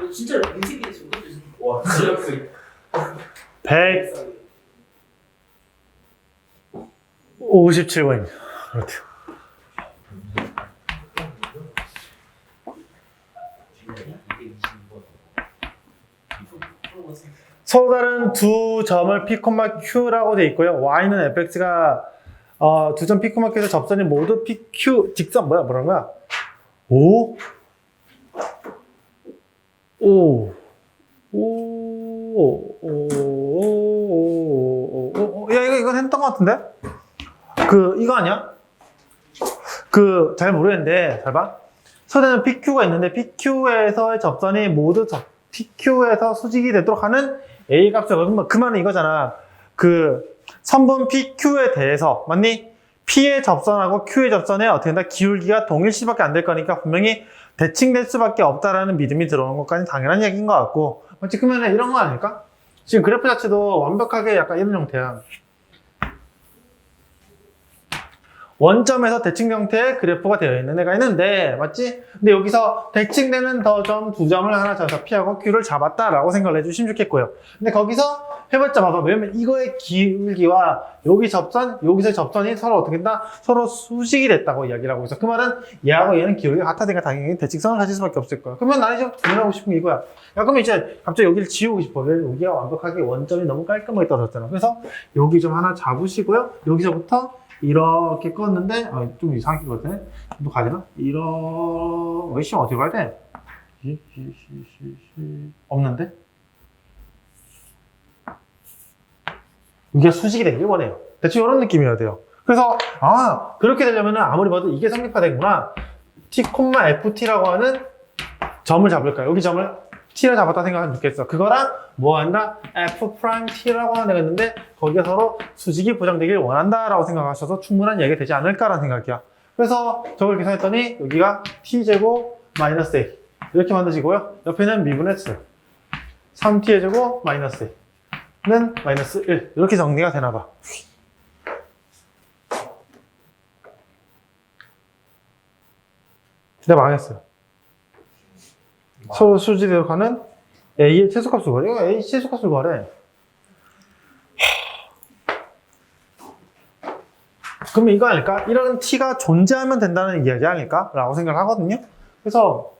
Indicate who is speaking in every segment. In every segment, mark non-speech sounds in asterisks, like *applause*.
Speaker 1: 어, 진짜 인생이 지금 와 지역생
Speaker 2: 157번입니다. 그렇죠. 서로 다른 두 점을 P, Q라고 돼 있고요. Y는 fx가 어, 두 점 P, Q에서 접선이 모두 PQ 직선 뭐야 뭐라는 거야? 5 5 오, 오, 오, 오, 오, 오, 야, 이거, 이건 했던 것 같은데? 그, 이거 아니야? 그, 잘 모르겠는데, 잘 봐. 서대는 PQ가 있는데, PQ에서의 접선이 모두 접, PQ에서 수직이 되도록 하는 A 값을, 그 말은 이거잖아. 그, 선분 PQ에 대해서, 맞니? P의 접선하고 Q의 접선에 어떻게 된다? 기울기가 동일시밖에 안 될 거니까 분명히 대칭될 수밖에 없다라는 믿음이 들어오는 것까지 당연한 얘기인 것 같고, 맞지? 그러면 이런 거 아닐까? 지금 그래프 자체도 완벽하게 약간 이런 형태야. 원점에서 대칭 형태의 그래프가 되어 있는 애가 있는데, 맞지? 근데 여기서 대칭되는 더 점 두 점을 하나 잡아서 P하고 Q를 잡았다라고 생각을 해주시면 좋겠고요. 근데 거기서 해봤자 봐봐. 왜냐면 이거의 기울기와 여기 접선, 여기서 접선이 서로 어떻게 된다? 서로 수직이 됐다고 이야기를 하고 있어. 그 말은 얘하고 얘는 기울기가 같아니까 당연히 대칭성을 가질 수밖에 없을 거야. 그러면 나는 이제 고민하고 싶은 게 이거야. 야, 그러면 이제 갑자기 여기를 지우고 싶어. 왜 여기가 완벽하게 원점이 너무 깔끔하게 떨어졌잖아. 그래서 여기 좀 하나 잡으시고요. 여기서부터 이렇게 껐는데, 아, 좀 이상하게 껐네. 또 가되나? 이런, 왜, 씨, 어디로 가야 돼? 없는데? 이게 수직이 되길 원해요. 대충 이런 느낌이어야 돼요. 그래서, 아, 그렇게 되려면 아무리 봐도 이게 성립화되구나. t, ft라고 하는 점을 잡을까? 여기 점을 t를 잡았다 생각하면 좋겠어. 그거랑 뭐 한다? f't라고 하는 애가 있는데 거기가 서로 수직이 보장되길 원한다라고 생각하셔서 충분한 얘기가 되지 않을까라는 생각이야. 그래서 저걸 계산했더니 여기가 t제곱 마이너스 a 이렇게 만드시고요. 옆에는 미분했어요. 3t의 제곱 마이너스 a는 마이너스 1 이렇게 정리가 되나 봐. 근데 망했어요. 서로 수직으로 가는 A의 최소값을 구하래. 이거 A 최소값을 구하래. 그러면 이거 아닐까? 이런 T가 존재하면 된다는 이야기 아닐까? 라고 생각을 하거든요. 그래서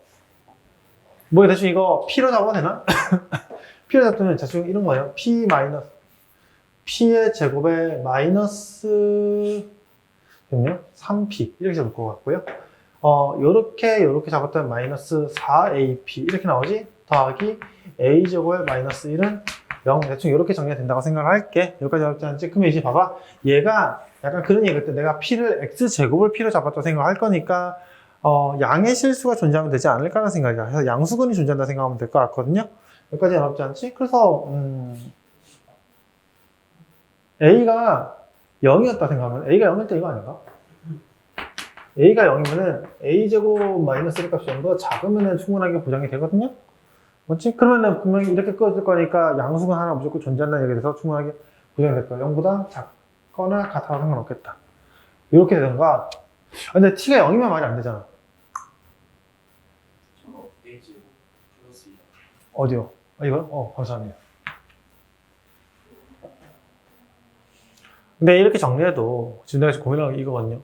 Speaker 2: 뭐 대충 이거 P로 잡아도 되나? *laughs* P로 잡으면 대충 이런 거예요. P 마이너스 P의 제곱에 마이너스 그럼요 3P 이렇게 잡을 것 같고요. 어, 요렇게, 요렇게 잡았던 마이너스 4AP. 이렇게 나오지? 더하기 A제곱의 마이너스 1은 0. 대충 요렇게 정리가 된다고 생각을 할게. 여기까지 잡지 않지? 그러면 이제 봐봐. 얘가 약간 그런 얘기일 때 내가 P를 X제곱을 P로 잡았다고 생각할 거니까, 어, 양의 실수가 존재하면 되지 않을까라는 생각이야. 그래서 양수근이 존재한다 생각하면 될 것 같거든요. 여기까지 어렵지 않지? 그래서, 음, A가 0이었다 생각하면, A가 0일 때 이거 아닌가? A가 0이면은 a제곱 마이너스 1 값이 좀더 작으면은 충분하게 보장이 되거든요? 맞지? 그러면은 분명히 이렇게 꺼질 거니까 양수가 하나 무조건 존재한다는 얘기에 대해서 충분하게 보장이 될 거야. 0보다 작거나 같아도 상관없겠다. 이렇게 되던가. 아, 근데 t가 0이면 말이 안 되잖아.
Speaker 1: A제곱 플러스 2
Speaker 2: 어디요? 아, 이거? 어, 감사합니다. 근데 이렇게 정리해도 지금 내가 고민하는 게 이거거든요.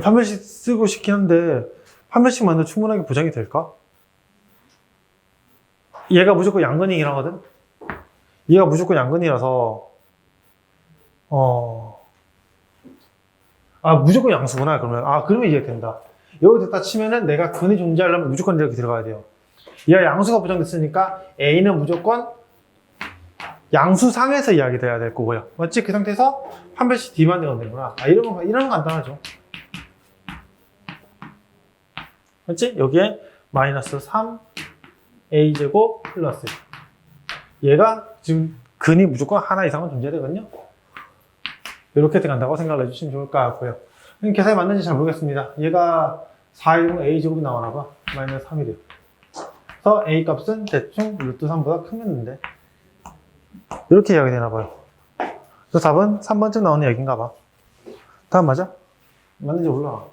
Speaker 2: 판별식 쓰고 싶긴 한데 판별식만 해도 충분하게 보장이 될까? 얘가 무조건 양근이긴 하거든? 얘가 무조건 양근이라서 어... 아 무조건 양수구나 그러면. 아 그러면 이해 된다. 여기 됐다 치면은 내가 근이 존재하려면 무조건 이렇게 들어가야 돼요. 얘가 양수가 보장됐으니까 A는 무조건 양수상에서 이야기 돼야 될 거고요. 맞지? 그 상태에서 판별식 D만 되면 되구나. 아 이런 거 이런 거 간단하죠 맞지? 여기에 마이너스 3 a제곱 플러스 얘가 지금 근이 무조건 하나 이상은 존재되거든요. 이렇게 들어간다고 생각을 해주시면 좋을 것 같고요. 계산이 맞는지 잘 모르겠습니다. 얘가 410 a제곱이 나오나 봐. 마이너스 3이래요. 그래서 a 값은 대충 루트 3보다 크겠는데 이렇게 이야기 되나 봐요. 그래서 답은 3번쯤 나오는 얘기인가 봐. 답 맞아? 맞는지 몰라.